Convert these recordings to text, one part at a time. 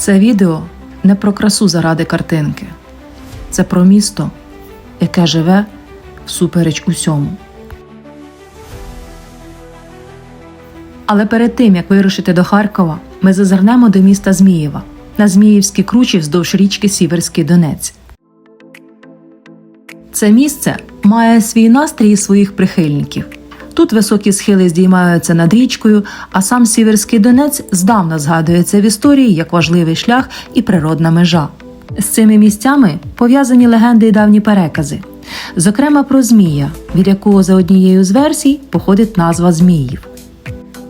Це відео не про красу заради картинки. Це про місто, яке живе всупереч усьому. Але перед тим, як вирушити до Харкова, ми зазирнемо до міста Змієва на Зміївській кручі вздовж річки Сіверський Донець. Це місце має свій настрій і своїх прихильників. Тут високі схили здіймаються над річкою, а сам Сіверський Донець здавна згадується в історії як важливий шлях і природна межа. З цими місцями пов'язані легенди і давні перекази, зокрема про Змія, від якого за однією з версій походить назва Зміїв.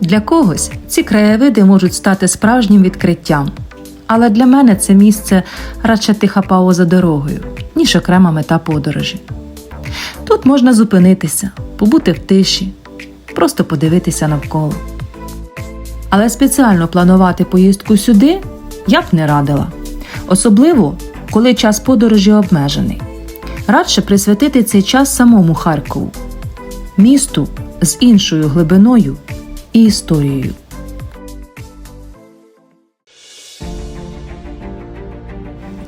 Для когось ці краєвиди можуть стати справжнім відкриттям, але для мене це місце радше тиха пауза дорогою, ніж окрема мета подорожі. Тут можна зупинитися, побути в тиші, просто подивитися навколо. Але спеціально планувати поїздку сюди я б не радила, особливо коли час подорожі обмежений. Радше присвятити цей час самому Харкову, місту з іншою глибиною і історією.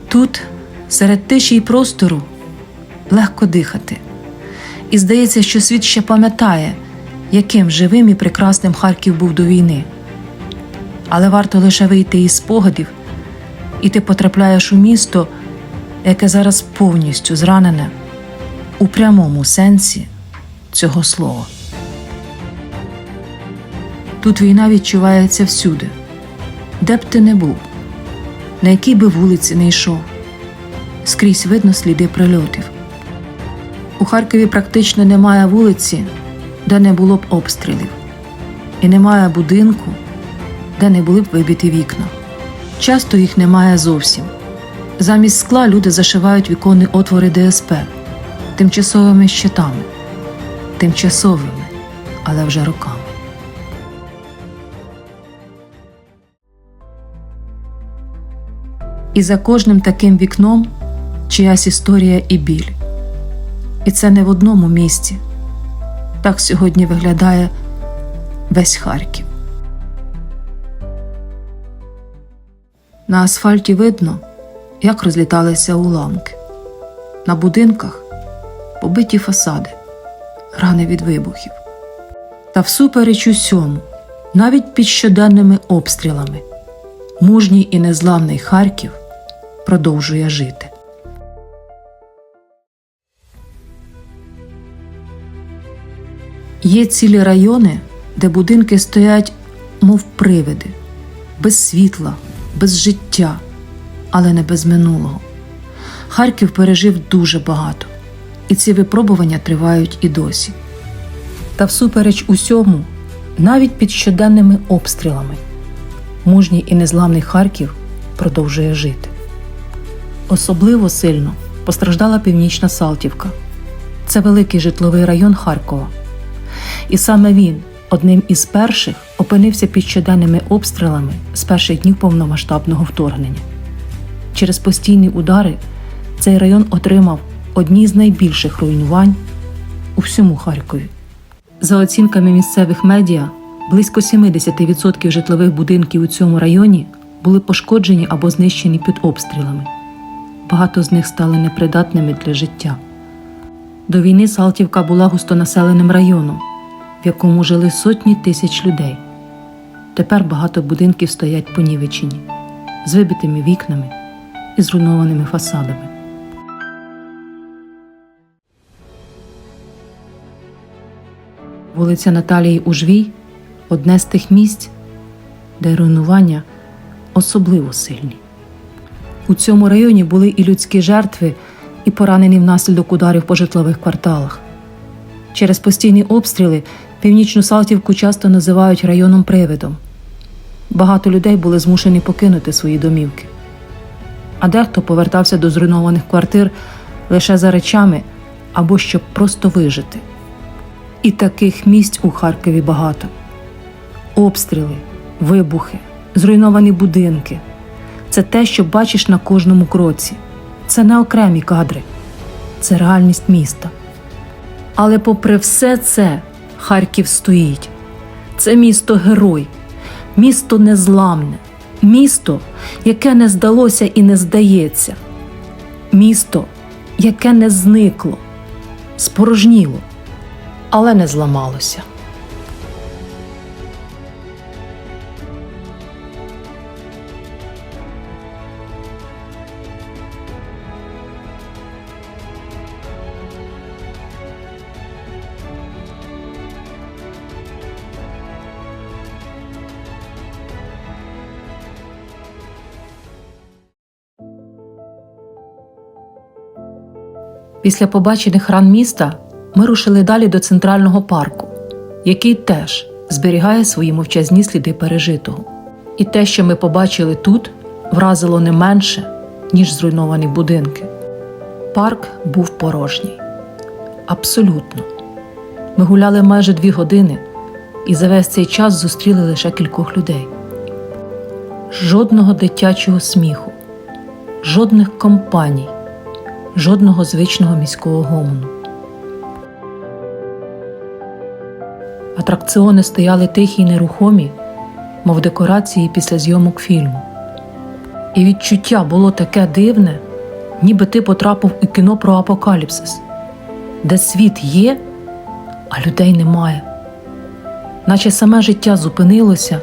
Тут, серед тиші й простору, легко дихати. І здається, що світ ще пам'ятає, яким живим і прекрасним Харків був до війни. Але варто лише вийти із спогадів, і ти потрапляєш у місто, яке зараз повністю зранене у прямому сенсі цього слова. Тут війна відчувається всюди, де б ти не був, на якій би вулиці не йшов, скрізь видно сліди прильотів. У Харкові практично немає вулиці, де не було б обстрілів, і немає будинку, де не були б вибиті вікна. Часто їх немає зовсім. Замість скла люди зашивають віконні отвори ДСП тимчасовими щитами, тимчасовими, але вже роками. І за кожним таким вікном чиясь історія і біль. І це не в одному місці. Так сьогодні виглядає весь Харків. На асфальті видно, як розліталися уламки. На будинках побиті фасади, рани від вибухів. Та всупереч усьому, навіть під щоденними обстрілами, мужній і незламний Харків продовжує жити. Є цілі райони, де будинки стоять, мов привиди, без світла, без життя, але не без минулого. Харків пережив дуже багато, і ці випробування тривають і досі. Та всупереч усьому, навіть під щоденними обстрілами, мужній і незламний Харків продовжує жити. Особливо сильно постраждала північна Салтівка. Це великий житловий район Харкова. І саме він, одним із перших, опинився під щоденними обстрілами з перших днів повномасштабного вторгнення. Через постійні удари цей район отримав одні з найбільших руйнувань у всьому Харкові. За оцінками місцевих медіа, близько 70% житлових будинків у цьому районі були пошкоджені або знищені під обстрілами. Багато з них стали непридатними для життя. До війни Салтівка була густонаселеним районом, в якому жили сотні тисяч людей. Тепер багато будинків стоять понівечені, з вибитими вікнами і зруйнованими фасадами. Вулиця Наталії Ужвій одне з тих місць, де руйнування особливо сильні. У цьому районі були і людські жертви, і поранені внаслідок ударів по житлових кварталах. Через постійні обстріли північну Салтівку часто називають районом привидом. Багато людей були змушені покинути свої домівки, а дехто повертався до зруйнованих квартир лише за речами або щоб просто вижити. І таких місць у Харкові багато: обстріли, вибухи, зруйновані будинки. Це те, що бачиш на кожному кроці. Це не окремі кадри, це реальність міста. Але попри все це, Харків стоїть. Це місто герой, місто незламне, Місто, яке не здалося і не здається. Місто, яке не зникло, спорожніло, але не зламалося. Після побачених ран міста ми рушили далі до центрального парку, який теж зберігає свої мовчазні сліди пережитого. І те, що ми побачили тут, вразило не менше, ніж зруйновані будинки. Парк був порожній. Абсолютно. Ми гуляли майже дві години і за весь цей час зустріли лише кількох людей. Жодного дитячого сміху, жодних компаній жодного звичного міського гомону. Атракціони стояли тихі й нерухомі, мов декорації після зйомок фільму. І відчуття було таке дивне, ніби ти потрапив у кіно про апокаліпсис, де світ є, а людей немає, наче саме життя зупинилося,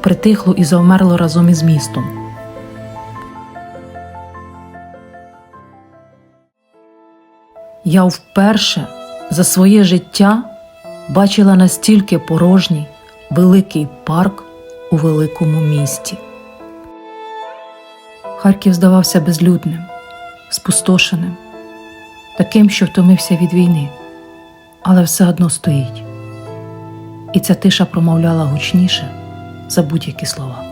притихло і завмерло разом із містом. Я вперше за своє життя бачила настільки порожній великий парк у великому місті. Харків здавався безлюдним, спустошеним, таким, що втомився від війни, але все одно стоїть. І ця тиша промовляла гучніше за будь-які слова.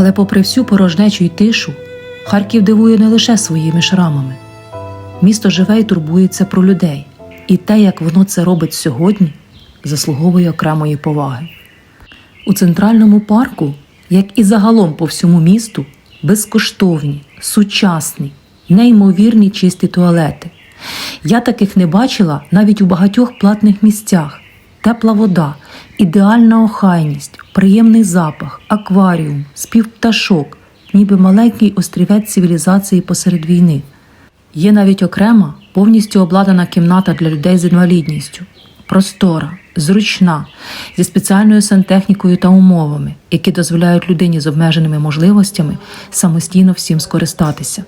Але попри всю порожнечу й тишу, Харків дивує не лише своїми шрамами. Місто живе і турбується про людей, і те, як воно це робить сьогодні, заслуговує окремої поваги. У центральному парку, як і загалом по всьому місту, безкоштовні, сучасні, неймовірні чисті туалети. Я таких не бачила навіть у багатьох платних місцях. Тепла вода, ідеальна охайність, приємний запах, акваріум, спів пташок, ніби маленький острівець цивілізації посеред війни. Є навіть окрема, повністю обладнана кімната для людей з інвалідністю, простора, зручна, зі спеціальною сантехнікою та умовами, які дозволяють людині з обмеженими можливостями самостійно всім скористатися.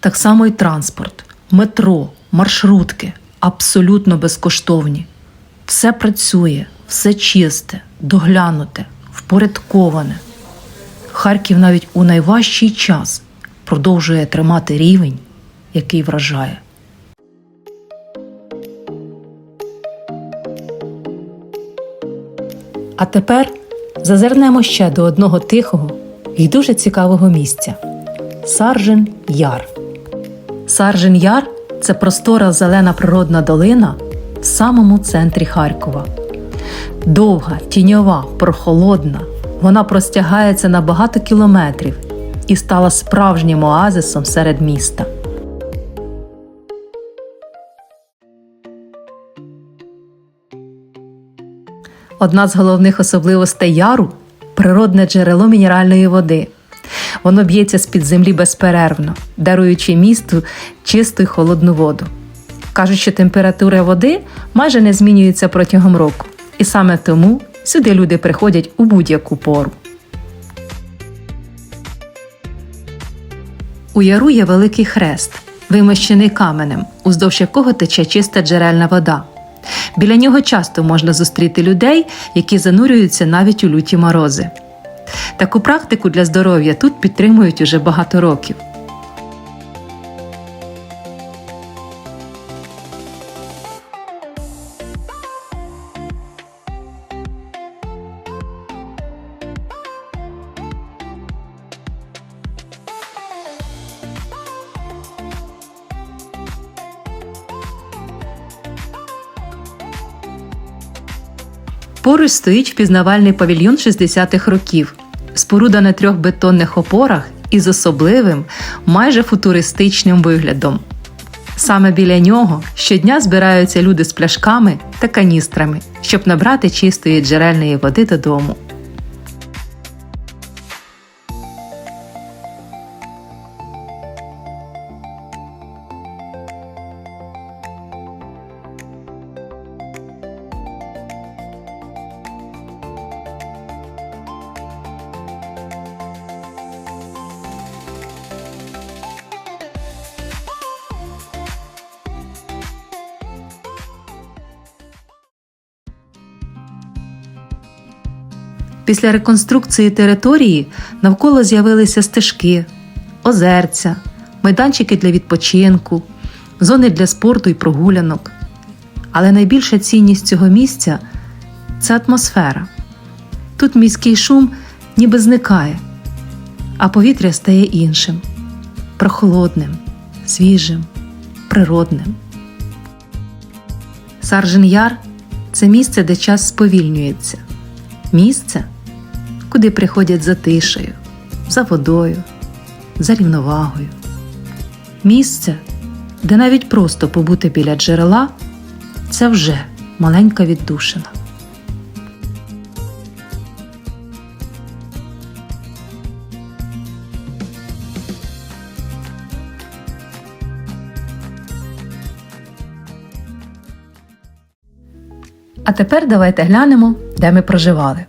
Так само і транспорт, метро, маршрутки абсолютно безкоштовні. Все працює, все чисте, доглянуте, впорядковане. Харків навіть у найважчий час продовжує тримати рівень, який вражає. А тепер зазирнемо ще до одного тихого і дуже цікавого місця Саржин Яр. Саржин Яр це простора зелена природна долина в самому центрі Харкова. Довга, тіньова, прохолодна, вона простягається на багато кілометрів і стала справжнім оазисом серед міста. Одна з головних особливостей яру природне джерело мінеральної води. Воно б'ється з-під землі безперервно, даруючи місту чисту й холодну воду. Кажуть, що температура води майже не змінюється протягом року, і саме тому сюди люди приходять у будь-яку пору. У яру є великий хрест, вимощений каменем, уздовж якого тече чиста джерельна вода. Біля нього часто можна зустріти людей, які занурюються навіть у люті морози. Таку практику для здоров'я тут підтримують уже багато років. Поруч стоїть впізнавальний павільйон 60-х років, споруда на трьох бетонних опорах із особливим, майже футуристичним виглядом. Саме біля нього щодня збираються люди з пляшками та каністрами, щоб набрати чистої джерельної води додому. Після реконструкції території навколо з'явилися стежки, озерця, майданчики для відпочинку, зони для спорту і прогулянок. Але найбільша цінність цього місця це атмосфера. Тут міський шум ніби зникає, а повітря стає іншим, прохолодним, свіжим, природним. Саржен Яр це місце, де час сповільнюється, місце, куди приходять за тишею, за водою, за рівновагою. Місце, де навіть просто побути біля джерела це вже маленька віддушина. А тепер давайте глянемо, де ми проживали.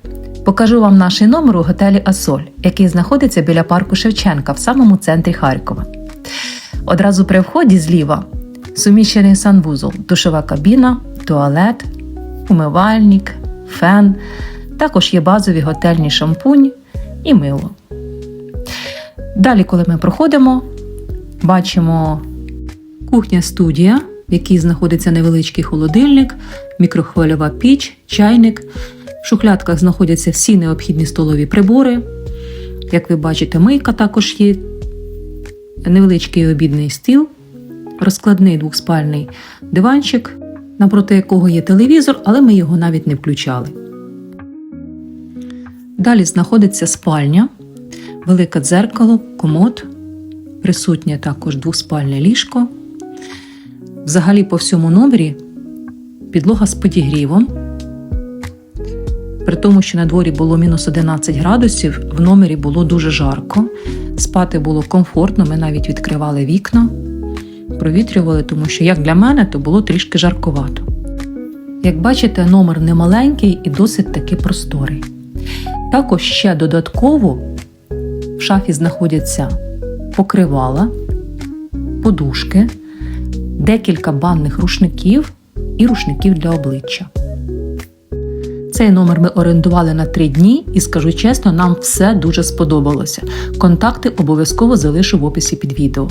Покажу вам наш номер у готелі Асоль, який знаходиться біля парку Шевченка в самому центрі Харкова. Одразу при вході зліва суміщений санвузол, душова кабіна, туалет, умивальник, фен. Також є базові готельні шампунь і мило. Далі, коли ми проходимо, бачимо кухня-студія, в якій знаходиться невеличкий холодильник, мікрохвильова піч, чайник. В шухлядках знаходяться всі необхідні столові прибори. Як ви бачите, мийка також є, невеличкий обідний стіл, розкладний двохспальний диванчик, напроти якого є телевізор, але ми його навіть не включали. Далі знаходиться спальня, велике дзеркало, комод, присутнє також двоспальне ліжко. Взагалі по всьому номері підлога з підігрівом. При тому, що на дворі було мінус 11 градусів, в номері було дуже жарко. Спати було комфортно, ми навіть відкривали вікна, провітрювали, тому що, як для мене, то було трішки жарковато. Як бачите, номер не маленький і досить таки просторий. Також ще додатково в шафі знаходяться покривала, подушки, декілька банних рушників і рушників для обличчя. Цей номер ми орендували на три дні, і скажу чесно, нам все дуже сподобалося. Контакти обов'язково залишу в описі під відео.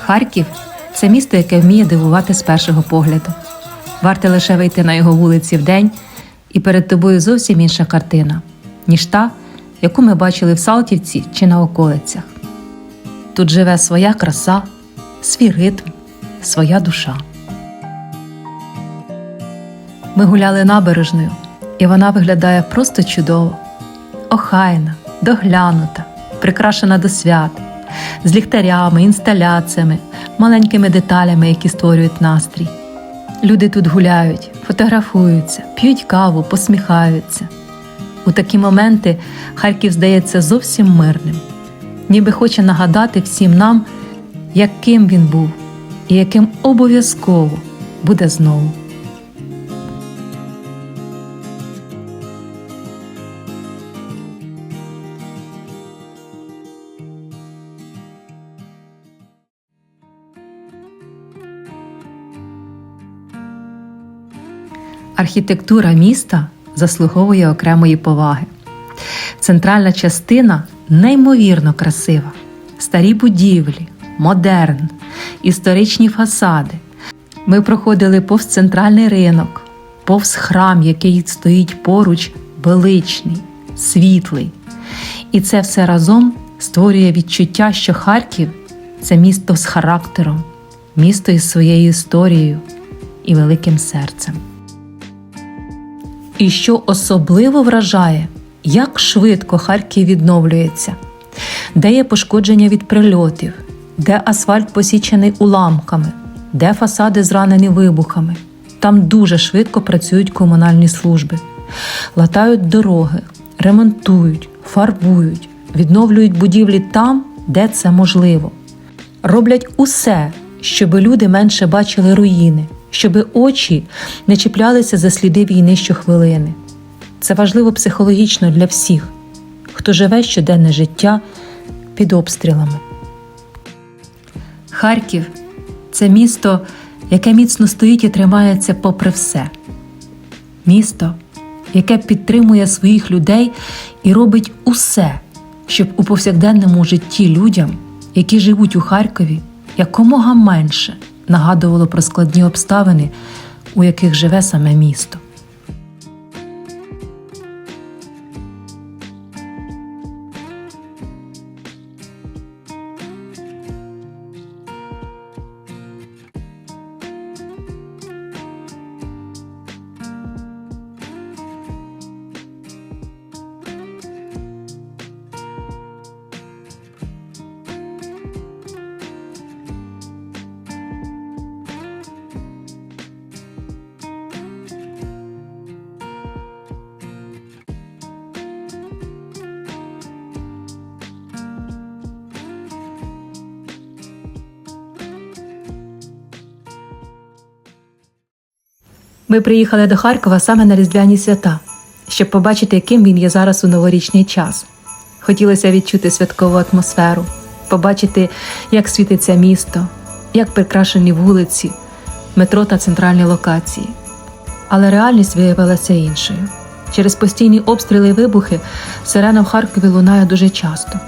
Харків це місто, яке вміє дивувати з першого погляду. Варто лише вийти на його вулиці вдень, і перед тобою зовсім інша картина, ніж та, яку ми бачили в Салтівці чи на околицях. Тут живе своя краса, свій ритм, своя душа. Ми гуляли набережною, і вона виглядає просто чудово, охайна, доглянута, прикрашена до свят, з ліхтарями, інсталяціями, маленькими деталями, які створюють настрій. Люди тут гуляють, фотографуються, п'ють каву, посміхаються. У такі моменти Харків здається зовсім мирним, ніби хоче нагадати всім нам, яким він був і яким обов'язково буде знову. Архітектура міста заслуговує окремої поваги. Центральна частина неймовірно красива, старі будівлі, модерн, історичні фасади. Ми проходили повз центральний ринок, повз храм, який стоїть поруч, величний, світлий. І це все разом створює відчуття, що Харків це місто з характером, місто із своєю історією і великим серцем. І що особливо вражає, як швидко Харків відновлюється, де є пошкодження від прильотів, де асфальт посічений уламками, де фасади зранені вибухами. Там дуже швидко працюють комунальні служби, латають дороги, ремонтують, фарбують, відновлюють будівлі там, де це можливо. Роблять усе, щоб люди менше бачили руїни, щоб очі не чіплялися за сліди війни щохвилини. Це важливо психологічно для всіх, хто живе щоденне життя під обстрілами. Харків це місто, яке міцно стоїть і тримається попри все. Місто, яке підтримує своїх людей і робить усе, щоб у повсякденному житті людям, які живуть у Харкові, якомога менше нагадувало про складні обставини, у яких живе саме місто. Ми приїхали до Харкова саме на Різдвяні свята, щоб побачити, яким він є зараз у новорічний час. Хотілося відчути святкову атмосферу, побачити, як світиться місто, як прикрашені вулиці, метро та центральні локації. Але реальність виявилася іншою. Через постійні обстріли і вибухи сирена в Харкові лунає дуже часто.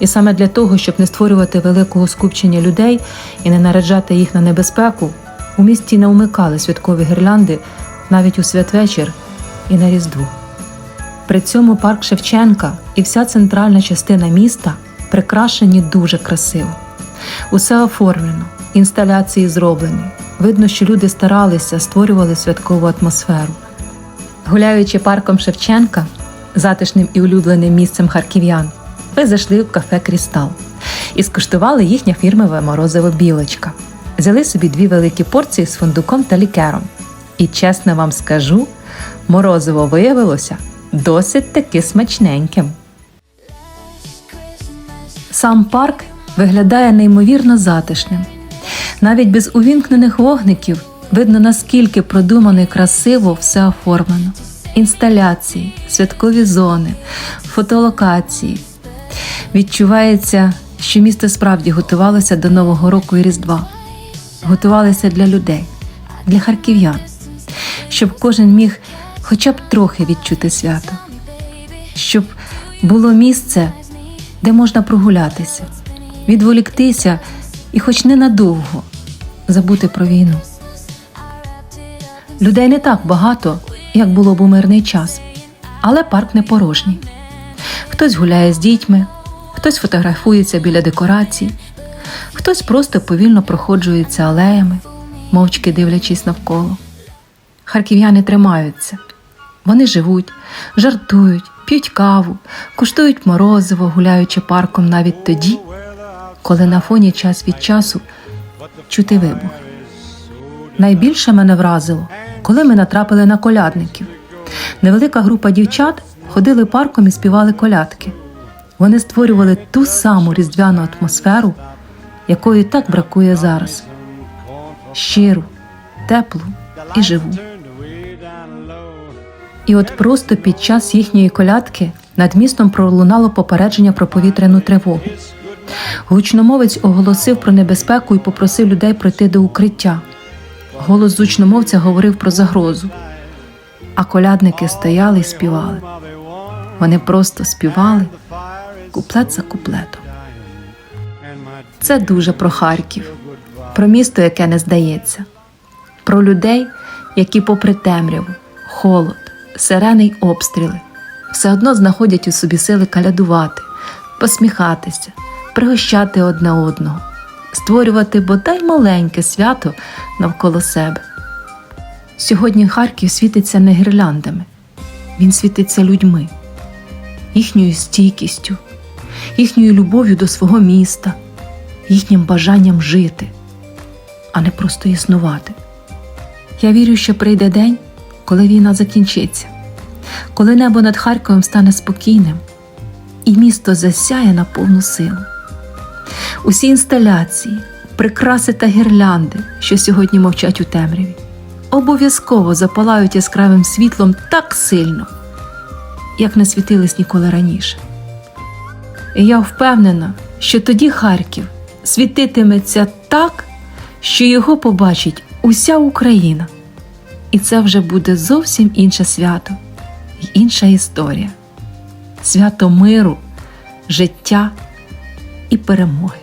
І саме для того, щоб не створювати великого скупчення людей і не нараджати їх на небезпеку, у місті не умикали святкові гірлянди навіть у святвечір і на Різдво. При цьому парк Шевченка і вся центральна частина міста прикрашені дуже красиво. Усе оформлено, інсталяції зроблені. Видно, що люди старалися, створювали святкову атмосферу. Гуляючи парком Шевченка, затишним і улюбленим місцем харків'ян, ми зайшли в кафе Крістал і скуштували їхнє фірмове морозиво білочка. Взяли собі дві великі порції з фундуком та лікером. І чесно вам скажу, морозиво виявилося досить таки смачненьким. Сам парк виглядає неймовірно затишним. Навіть без увімкнених вогників видно, наскільки продумано і красиво все оформлено: інсталяції, святкові зони, фотолокації. Відчувається, що місто справді готувалося до Нового року і Різдва, готувалося для людей, для харків'ян, щоб кожен міг хоча б трохи відчути свято, щоб було місце, де можна прогулятися, відволіктися і, хоч ненадовго, забути про війну. Людей не так багато, як було б у мирний час, але парк не порожній. Хтось гуляє з дітьми, хтось фотографується біля декорацій, хтось просто повільно проходжується алеями, мовчки дивлячись навколо. Харків'яни тримаються. Вони живуть, жартують, п'ють каву, куштують морозиво, гуляючи парком навіть тоді, коли на фоні час від часу чути вибух. Найбільше мене вразило, коли ми натрапили на колядників. Невелика група дівчат ходили парком і співали колядки. Вони створювали ту саму різдвяну атмосферу, якої так бракує зараз. Щиру, теплу і живу. І от просто під час їхньої колядки над містом пролунало попередження про повітряну тривогу. Гучномовець оголосив про небезпеку і попросив людей пройти до укриття. Голос зучномовця говорив про загрозу. а колядники стояли і співали. Вони просто співали куплет за куплетом. Це дуже про Харків, про місто, яке не здається, про людей, які, попри темряву, холод, сирени й обстріли, все одно знаходять у собі сили калядувати, посміхатися, пригощати одне одного, створювати бодай маленьке свято навколо себе. Сьогодні Харків світиться не гірляндами, він світиться людьми, їхньою стійкістю, їхньою любов'ю до свого міста, їхнім бажанням жити, а не просто існувати. Я вірю, що прийде день, коли війна закінчиться, коли небо над Харковом стане спокійним, і місто засяє на повну силу. Усі інсталяції, прикраси та гірлянди, що сьогодні мовчать у темряві, обов'язково запалають яскравим світлом так сильно, як не світились ніколи раніше. І я впевнена, що тоді Харків світитиметься так, що його побачить уся Україна. І це вже буде зовсім інше свято і інша історія свято миру, життя і перемоги.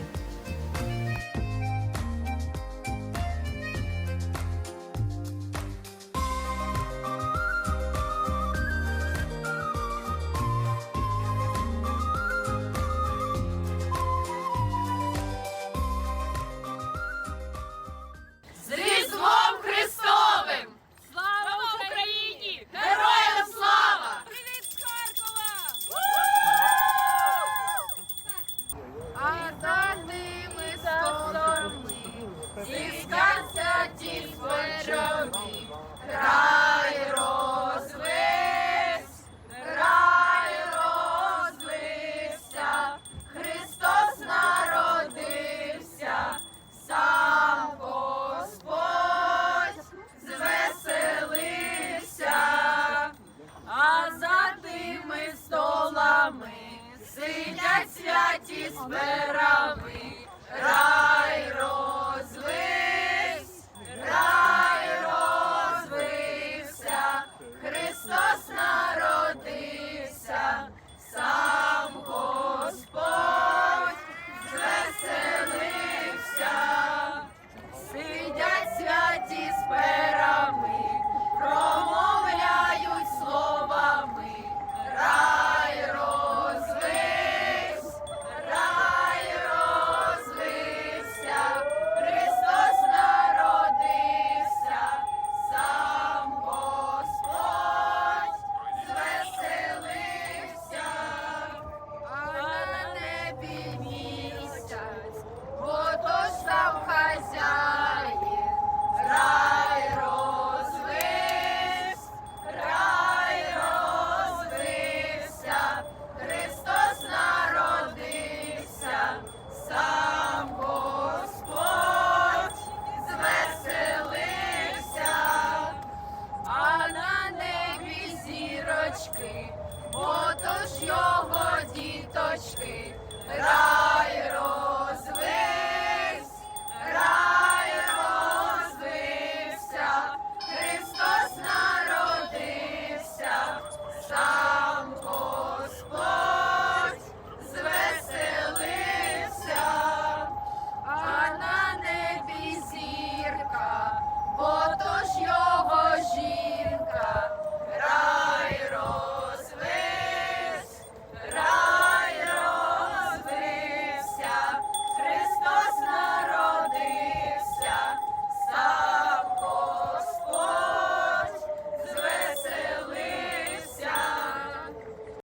era.